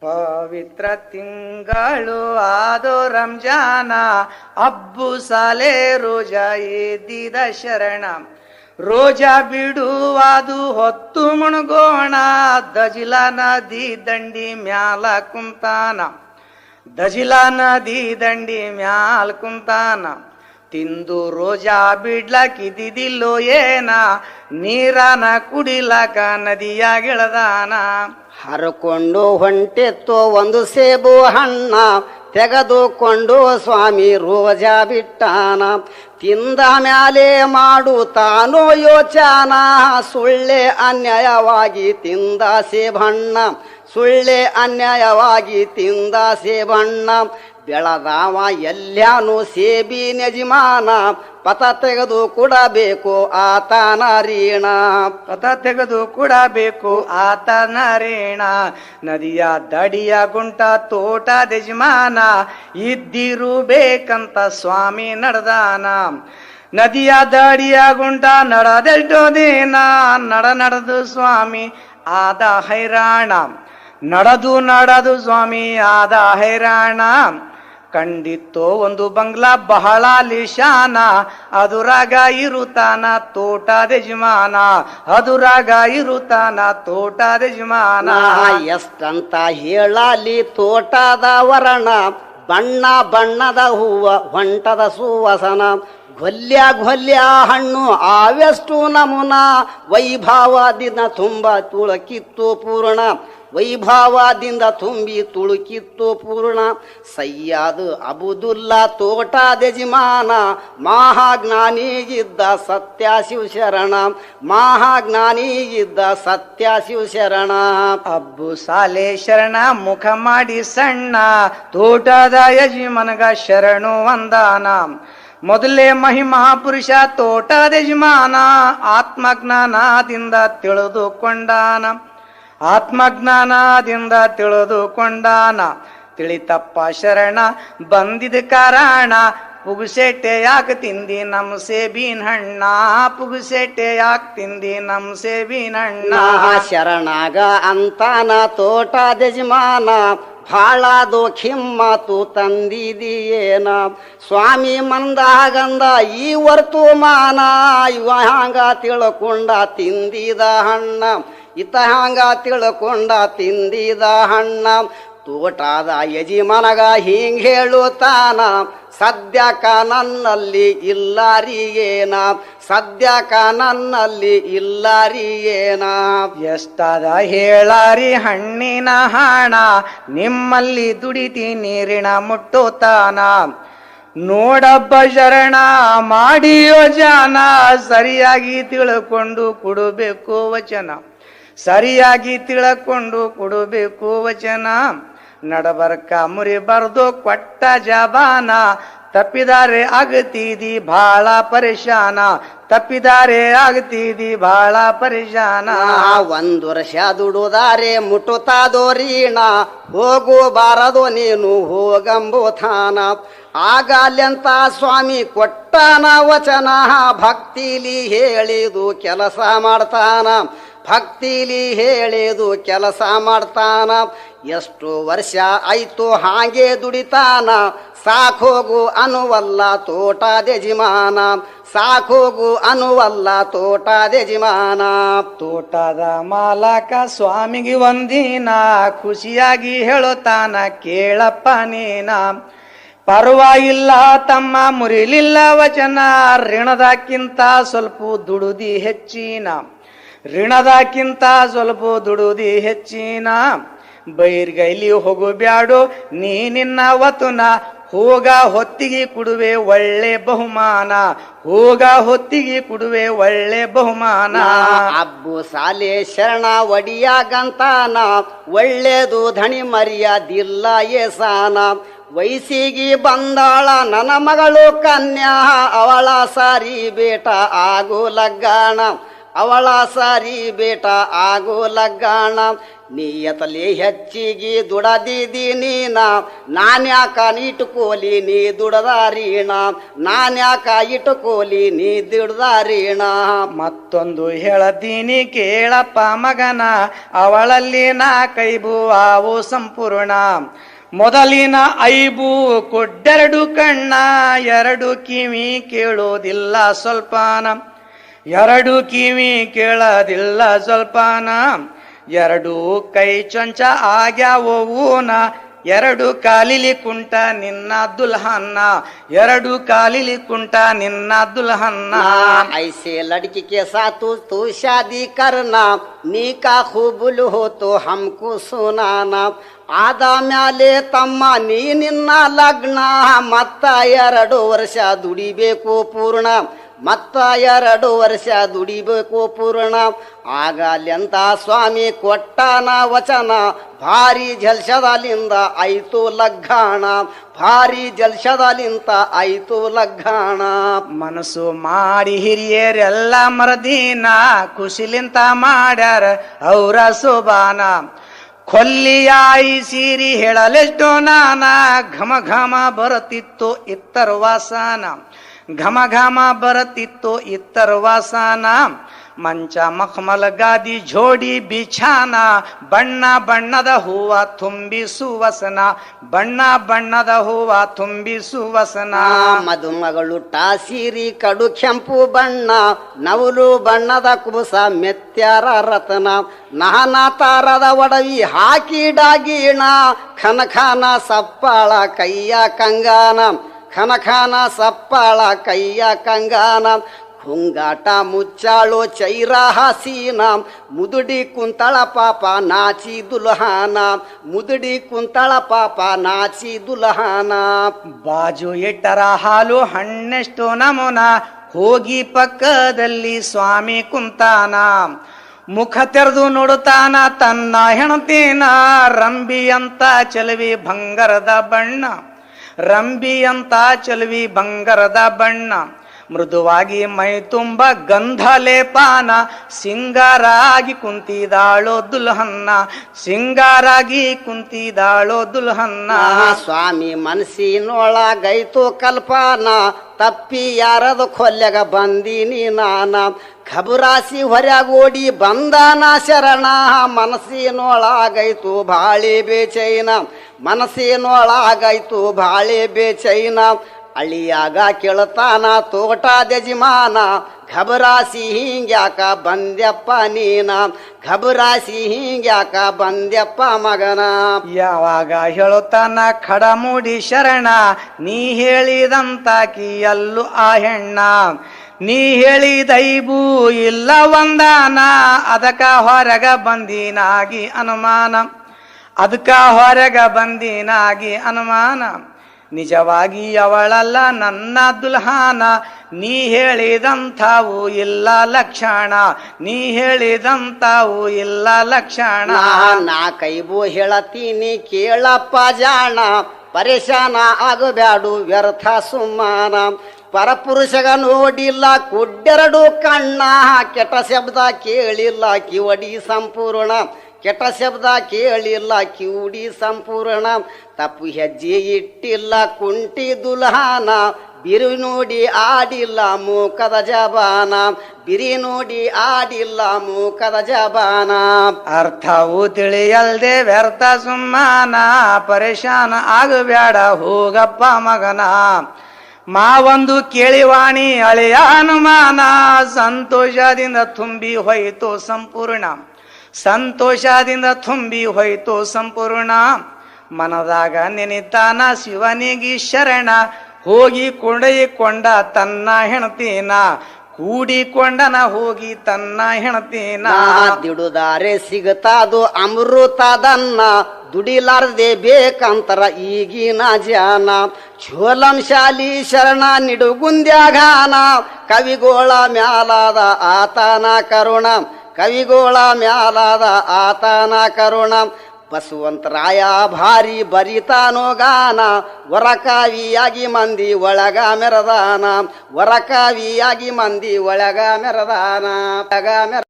ಪವಿತ್ರ ತಿಂಗಳು ಆದೋ ರಂಜಾನ, ಅಬ್ಬು ಸಾಲೆ ರೋಜಾ ಎದ್ದಿದ ಶರಣ. ರೋಜಾ ಬಿಡುವಾದು ಹೊತ್ತು ಮುಣಗೋಣ, ದಜಿಲ ನದಿ ದಂಡಿ ಮ್ಯಾಲ ಕುಂತಾನ. ದಜಿಲ ನದಿ ದಂಡಿ ಮ್ಯಾಲ ಕುಂತಾನ. ತಿಂದು ರೋಜಾ ಬಿಡ್ಲಕ್ ಇದ್ದಿದಿಲ್ಲೋ ಏನ? ನೀರನ ಕುಡಿಲಕ ನದಿಯಾಗಿಳದಾನ ಹರಕೊಂಡು ಹೊಂಟಿತ್ತು ಒಂದು ಸೇಬು ಹಣ್ಣ, ತೆಗೆದುಕೊಂಡು ಸ್ವಾಮಿ ರೋಜಾ ಬಿಟ್ಟಾನ. ತಿಂದ ಮ್ಯಾಲೆ ಮಾಡು ತಾನೋ ಯೋಚನ, ಸುಳ್ಳೆ ಅನ್ಯಾಯವಾಗಿ ತಿಂದ ಸೇಬಣ್ಣ, ಸುಳ್ಳೆ ಅನ್ಯಾಯವಾಗಿ ತಿಂದ ಸೇಬಣ್ಣ. ಬೆಳದಾವ ಎಲ್ಲಾನು ಸೇಬಿ ಯಜಮಾನ, ಪಥ ತೆಗೆದು ಕೊಡಬೇಕು ಆತ ರೀಣ ಪಥ ತೆಗೆದು ಕೊಡಬೇಕು ಆತ ನರೀಣ. ನದಿಯ ದಡಿಯ ಗುಂಟ ತೋಟ ಯಜಮಾನ, ಇದ್ದಿರು ಬೇಕಂತ ಸ್ವಾಮಿ ನಡೆದಾನ. ನದಿಯ ದಡಿಯ ಗುಂಟ ನಡೆದೆಷ್ಟೋ ನಡ ನಡೆದು ಸ್ವಾಮಿ, ಆದ ಹೈರಾಣ. ನಡೆದು ನಡೆದು ಸ್ವಾಮಿ, ಆದ ಹೈರಾಣ. ಕಂಡಿತ್ತೋ ಒಂದು ಬಂಗ್ಲಾ ಬಹಳ ಲಿಶಾನ, ಅದುರಾಗ ಇರುತ್ತಾನ ತೋಟದ ಯಜಮಾನ, ಅದುರಾಗ ಇರುತ್ತಾನ ತೋಟದ ಯಜಮಾನ. ಎಷ್ಟಂತ ಹೇಳಲಿ ತೋಟದ ವರಣ, ಬಣ್ಣ ಬಣ್ಣದ ಹೂವ, ಹೊಂಟದ ಸುವಸನ ಘೊಲ್ಯ ಘೊಲ್ಯ ಹಣ್ಣು, ಆವೆಷ್ಟು ನಮುನ ದಿನ ತುಂಬ ತುಳಕಿತ್ತು ಪೂರ್ಣ. ವೈಭವದಿಂದ ತುಂಬಿ ತುಳುಕಿತ್ತು ಪೂರ್ಣ. ಸಯ್ಯಾದ್ ಅಬುದುಲ್ಲಾ ಯಜಮಾನ ಮಹಾಜ್ಞಾನಿಗಿದ್ದ ಸತ್ಯ ಶಿವಶರಣ ಮಹಾಜ್ಞಾನಿಗಿದ್ದ ಸತ್ಯ ಶಿವಶರಣ ಅಬ್ಬು ಸಾಲೆ ಶರಣ, ಮುಖ ಮಾಡಿ ಸಣ್ಣ, ತೋಟದ ಯಜಮಾನಗ ಶರಣು ವಂದಾನ. ಮೊದಲೇ ಮಹಿಮಾ ಮಹಾಪುರುಷ, ತೋಟದ ಯಜಮಾನ, ಆತ್ಮಜ್ಞಾನದಿಂದ ತಿಳಿದುಕೊಂಡಾನ. ಆತ್ಮಜ್ಞಾನದಿಂದ ತಿಳಿದುಕೊಂಡಾನ. ತಿಳಿತಪ್ಪ ಶರಣ, ಬಂದಿದ ಕಾರಣ. ಪುಗುಸೆಟ್ಟೆ ಯಾಕೆ ತಿಂದಿ ನಮ್ ಸೇಬಿನ ಹಣ್ಣ. ಪುಗುಸೆಟ್ಟೆ ಯಾಕೆ ತಿಂದಿ ನಮ್ ಸೇಬಿನ ಹಣ್ಣ. ಶರಣಾಗ ಅಂತಾನ ತೋಟ ಯಜಮಾನ. ಭಾಳ ತಂದಿದಿ ತಂದಿದೀಯೇನ. ಸ್ವಾಮಿ ಮಂದಾಗಂದ ಈ ವರ್ತುಮಾನ. ಇವ ಹಂಗ ತಿಳ್ಕೊಂಡ ತಿಂದಿದ ಹಣ್ಣ. ಇತ ಹಂಗ ತಿಳ್ಕೊಂಡ ತಿಂದಿದ ಹಣ್ಣ. ತೋಟಾದ ಯಜಮಾನಗ ಹಿಂಗ್ ಹೇಳುತ್ತಾನ, ಸದ್ಯಕ ನನ್ನಲ್ಲಿ ಇಲ್ಲಾರಿಯೇನ? ಸದ್ಯಕ ನನ್ನಲ್ಲಿ ಇಲ್ಲಾರಿಯೇನ? ಎಷ್ಟದ ಹೇಳಾರಿ ಹಣ್ಣಿನ ಹಣ, ನಿಮ್ಮಲ್ಲಿ ದುಡಿತಿ ನೀರಿನ ಮುಟ್ಟುತ್ತಾನ? ನೋಡಬ್ಬ ಶರಣ ಮಾಡಿ ಜನ, ಸರಿಯಾಗಿ ತಿಳ್ಕೊಂಡು ಕೊಡಬೇಕು ವಚನ. ಸರಿಯಾಗಿ ತಿಳ್ಕೊಂಡು ಕೊಡಬೇಕು ವಚನ. ನಡಬರ್ಕ ಮುರಿಬಾರ್ದು ಕೊಟ್ಟ ಜಬಾನ. ತಪ್ಪಿದಾರೆ ಆಗತೀದಿ ಬಹಳ ಪರಿಶಾನ. ತಪ್ಪಿದಾರೆ ಆಗತೀದಿ ಬಹಳ ಪರಿಶಾನ. ಒಂದು ವರ್ಷ ದುಡುದಾರೆ ಮುಟ್ಟುತ್ತಾದೋರೀಣ ಹೋಗಬಾರದು ನೀನು ಹೋಗಂಬುಥಾನ ಆಗಲ್ಯಂತ ಸ್ವಾಮಿ ಕೊಟ್ಟನ ವಚನ. ಭಕ್ತಿಲಿ ಹೇಳಿದು ಕೆಲಸ ಮಾಡ್ತಾನ. ಭಕ್ತಿಲಿ ಹೇಳಿದು ಕೆಲಸ ಮಾಡ್ತಾನ. ಎಷ್ಟು ವರ್ಷ ಆಯ್ತು ಹಾಗೆ ದುಡಿತಾನ. ಸಾಕೋಗು ಅನುವಲ್ಲ ತೋಟದ ಯಜಮಾನ. ಸಾಕೋಗು ಅನುವಲ್ಲ ತೋಟದ ಯಜಮಾನ. ತೋಟದ ಮಾಲಕ ಸ್ವಾಮಿಗೆ ಒಂದಿನ ಖುಷಿಯಾಗಿ ಹೇಳುತ್ತಾನ, ಕೇಳಪ್ಪ ನೀನ. ಪರ್ವಾಗಿಲ್ಲ, ತಮ್ಮ ಮುರಿಲಿಲ್ಲ ವಚನ. ಋಣದಕ್ಕಿಂತ ಸ್ವಲ್ಪ ದುಡುದಿ ಹೆಚ್ಚಿನ. ಋಣದಕ್ಕಿಂತ ಸ್ವಲ್ಪ ದುಡುದಿ ಹೆಚ್ಚಿನ. ಬೈರ್ಗೈಲಿ ಹೋಗು ಬ್ಯಾಡು, ನೀ ನಿನ್ನ ವತುನ. ಹೋಗ ಹೊತ್ತಿಗೆ ಕುಡುವೆ ಒಳ್ಳೆ ಬಹುಮಾನ. ಹೋಗ ಹೊತ್ತಿಗೆ ಕುಡುವೆ ಒಳ್ಳೆ ಬಹುಮಾನ. ಅಬ್ಬು ಸಾಲೆ ಶರಣ ಒಡಿಯಾಗಂತಾನ ಒಳ್ಳೇದು ಧಣಿ ಮರ್ಯಾದಿಲ್ಲ ಏಸಾನ. ವಯಸ್ಸಿಗೆ ಬಂದಾಳ ನನ್ನ ಮಗಳು ಕನ್ಯಾ. ಅವಳ ಸಾರಿ ಬೇಟ ಆಗು ಲಗ್ಗಾಣ. ಅವಳ ಸಾರಿ ಬೇಟ ಆಗು ಲಗ್ಗಾಣ ನೀಯತಲಿ ಹೆಚ್ಚಿಗೆ ದುಡದಿದಿ ನೀನ ನಾನ್ಯಾಕ ಇಟ್ಟುಕೋಲಿ ನೀ ದುಡದಾರೀಣ ನಾನ್ಯಾಕ ಇಟ್ಟುಕೋಲಿ ನೀ ದುಡದಾರೀಣ. ಮತ್ತೊಂದು ಹೇಳದೀನಿ ಕೇಳಪ್ಪ ಮಗನ, ಅವಳಲ್ಲಿ ನಾ ಕೈಬು ಆವು ಸಂಪೂರ್ಣ. ಮೊದಲಿನ ಐಬು ಕೊಡ್ಡೆರಡು ಕಣ್ಣ, ಎರಡು ಕಿವಿ ಕೇಳೋದಿಲ್ಲ ಸ್ವಲ್ಪನ. ಎರಡು ಕಿವಿ ಕೇಳದಿಲ್ಲ ಸ್ವಲ್ಪನ. ಎರಡು ಕೈ ಚೊಂಚ ಆಗ್ಯಾವೂನ ಎರಡು ಕಾಲಿಲಿ ಕುಂಟ ನಿನ್ನ ದುಲ್ಹನ್ನ. ಎರಡು ಕಾಲಿಲಿ ಕುಂಟ ನಿನ್ನ ದುಲ್ಹನ್ನ. ಐಸೆ ಲಡ್ಕಿ ಕೆ ಸಾತು ತೂ ಶಾದಿ ಕರ್ನಾ. ನೀ ಕಾ ಬುಲ್ ಹೋತು ಹಮ್ಕು ಸುನಾನ ಆದ ಮ್ಯಾಲೆ ತಮ್ಮ ನೀ ನಿನ್ನ ಲಗ್ನ. ಮತ್ತ ಎರಡು ವರ್ಷ ದುಡಿಬೇಕು ಪೂರ್ಣ. ಮತ್ತ ಎರಡು ವರ್ಷ ದುಡಿಬೇಕು ಪೂರ್ಣ. ಆಗಲೆಂತ ಸ್ವಾಮಿ ಕೊಟ್ಟನ ವಚನ. ಭಾರಿ ಜಲ್ಸದಲಿಂದ ಆಯ್ತು ಲಗ್ಗಾಣ. ಭಾರಿ ಜಲ್ಸದಲಿಂತ ಆಯ್ತು ಲಗ್ಗಾಣ. ಮನಸ್ಸು ಮಾಡಿ ಹಿರಿಯರೆಲ್ಲ ಮರದಿನ. ಖುಷಿಲಿಂತ ಮಾಡ್ಯಾರ ಅವರ ಸುಬಾನ ಕೊಲ್ಲಿಯಾಯಿ ಸೀರಿ ಹೇಳಲೆಷ್ಟೋ ನಾನ. ಘಮ ಘಮ ಬರುತ್ತಿತ್ತು ಇತ್ತರ ವಾಸನ. ಘಮ ಘಮ ಬರತಿತ್ತು ಇತ್ತರ ವಾಸನ. ಮಂಚ ಮಖಮಲ ಗಾದಿ ಜೋಡಿ ಬಿಛಾನ. ಬಣ್ಣ ಬಣ್ಣದ ಹೂವ ತುಂಬಿಸುವಸನ ಬಣ್ಣ ಬಣ್ಣದ ಹೂವ ತುಂಬಿಸುವಸನ ಮದುಮಗಳು ಟಾಸಿರಿ ಕಡು ಕೆಂಪು ಬಣ್ಣ. ನವಲು ಬಣ್ಣದ ಕುಬುಸ ಮೆತ್ಯಾರ ರತನ. ನಾನಾ ತಾರದ ಒಡವಿ ಹಾಕಿ ಡಾಗಿಣ. ಖನಖನ ಸಪ್ಪಾಳ ಕೈಯ ಕಂಗಾನ. ಖನ ಸಪ್ಪಳ, ಕೈಯ ಕಂಗಾನ, ಹುಂಗಾಟ ಮುಚ್ಚಾಳು ಚೈರ ಹಸೀನ, ಮುದುಡಿ ಕುಂತಳ ಪಾಪ ನಾಚಿ ದುಲ್ಹಾನ, ಮುದುಡಿ ಕುಂತಳ ಪಾಪ ನಾಚಿ ದುಲ್ಹಾನ. ಬಾಜು ಇಟ್ಟರ ಹಾಲು ಹಣ್ಣೆಷ್ಟು ನಮುನ, ಹೋಗಿ ಪಕ್ಕದಲ್ಲಿ ಸ್ವಾಮಿ ಕುಂತಾನ. ಮುಖ ತೆರೆದು ನೋಡುತ್ತಾನ ತನ್ನ ಹೆಣತೀನ, ರಂಬಿ ಅಂತ ಚಲವಿ ಬಂಗಾರದ ಬಣ್ಣ. ರಂಬಿ ಅಂತ ಚಲವಿ ಬಂಗಾರದ ಬಣ್ಣ, ಮೃದುವಾಗಿ ಮೈ ತುಂಬ ಗಂಧ ಲೇಪಾನ ಸಿಂಗಾರಾಗಿ ಕುಂತಿದಾಳೋ ದುಲ್ಹನ್ನ, ಸಿಂಗಾರಾಗಿ ಕುಂತಿದಾಳೋ ದುಲ್ಹನ್ನ. ಸ್ವಾಮಿ ಮನಸ್ಸಿನೊಳಗೈತು ಕಲ್ಪಾನ, ತಪ್ಪಿ ಯಾರದ ಕೊಲ್ಲೆಗ ಬಂದೀನಿ ನಾನ. ಖಬರಾಸಿ ಹೊರಗೋಡಿ ಬಂದನ ಶರಣ, ಮನಸ್ಸಿನೊಳಗೈತು ಬಾಳಿ ಬೇಚೈನ. ಮನಸ್ಸಿನೊಳಗೈತು ಬಾಳೆ ಬೇಚೈನ. ಅಳಿಯಾಗ ಕೇಳತಾನ ತೋಟ ಯಜಮಾನ. ಘಬರಾಸಿ ಹಿಂಗ್ಯಾಕ, ಬಂದ್ಯಪ್ಪ ನೀನ. ಘಬರಾಸಿ ಹಿಂಗ್ಯಾಕ, ಬಂದ್ಯಪ್ಪ ಮಗನ. ಯಾವಾಗ ಹೇಳುತ್ತಾನ ಖಡಮೂಡಿ ಶರಣ. ನೀ ಹೇಳಿದಂತಾಕಿ ಕಿಯಲ್ಲು ಆ ಹೆಣ್ಣ. ನೀ ಹೇಳಿದೈಬೂ ಇಲ್ಲ ಒಂದಾನ. ಅದಕ ಹೊರಗ ಬಂದಿನಾಗಿ ಅನುಮಾನ. ಅದಕ್ಕ ಹೊರಗ ಬಂದಿನಾಗಿ ಅನುಮಾನ. ನಿಜವಾಗಿ ಅವಳಲ್ಲ ನನ್ನ ದುಲ್ಹಾನ. ನೀ ಹೇಳಿದಂಥವು ಇಲ್ಲ ಲಕ್ಷಣ. ನೀ ಹೇಳಿದಂಥವು ಇಲ್ಲ ಲಕ್ಷಣ. ನಾ ಕೈಬು ಹೇಳತೀನಿ ಕೇಳಪ್ಪ ಜಾಣ. ಪರೇಶಾನ ಆಗಬ್ಯಾಡು ವ್ಯರ್ಥ ಸುಮ್ಮಾನ ಪರಪುರುಷಗ ನೋಡಿಲ್ಲ ಕುಡ್ಡೆರಡು ಕಣ್ಣ. ಕೆಟ್ಟ ಶಬ್ದ ಕೇಳಿಲ್ಲ ಕಿವಡಿ ಸಂಪೂರ್ಣ. ಕೆಟ್ಟ ಶಬ್ದ ಕೇಳಿಲ್ಲ, ಕಿವುಡಿ ಸಂಪೂರ್ಣ. ತಪ್ಪು ಹೆಜ್ಜೆ ಇಟ್ಟಿಲ್ಲ, ಕುಂಟಿ ದುಲ್ಹಾನ. ಬಿರು ನೋಡಿ ಆಡಿಲ್ಲ, ಮೂಕದ ಜಬಾನ. ಬಿರಿ ನೋಡಿ ಆಡಿಲ್ಲ, ಮೂಕದ ಜಬಾನ. ಅರ್ಥವು ತಿಳಿಯಲ್ದೆ ವ್ಯರ್ಥ ಸುಮ್ಮನ. ಪರೇಶಾನ ಆಗಬೇಡ, ಹೋಗಪ್ಪ ಮಗನ. ಮಾವೊಂದು ಕೇಳಿವಾಣಿ, ಅಳೆಯ ಅನುಮಾನ ಸಂತೋಷದಿಂದ ತುಂಬಿ ಹೋಯಿತು ಸಂಪೂರ್ಣ. ಸಂತೋಷದಿಂದ ತುಂಬಿ ಹೋಯಿತು ಸಂಪೂರ್ಣ. ಮನದಾಗ ನೆನಿತಾನ ಶಿವನಿಗೆ ಶರಣ. ಹೋಗಿ ಕೊಂಡೊಯ್ಕೊಂಡ ತನ್ನ ಹೆಣತೀನ. ಕೂಡಿಕೊಂಡನ ಹೋಗಿ ತನ್ನ ಹೆಣತೀನ. ದಿಡುದಾರೆ ಸಿಗತಾದು ಅಮೃತದನ್ನ. ದುಡಿಲಾರದೆ ಬೇಕಂತರ ಈಗಿನ ಜಾನ ಛೋಲಂ ಶಾಲಿ ಶರಣ ನಿಡುಗುಂದ್ಯಾಘಾನ. ಕವಿಗೋಳ ಮ್ಯಾಲಾದ ಆತನ ಕರುಣ. ಕವಿಗೋಳ ಮ್ಯಾಲಾದ ಆತನ ಕರುಣ. ಬಸವಂತರಾಯ ಭಾರಿ ಬರಿತಾನೋ ಗಾನ. ವರಕಾವಿಯಾಗಿ ಮಂದಿ ಒಳಗ ಮೆರದಾನ. ವರಕಾವಿಯಾಗಿ ಮಂದಿ ಒಳಗ ಮೆರದಾನ. ಮೆರ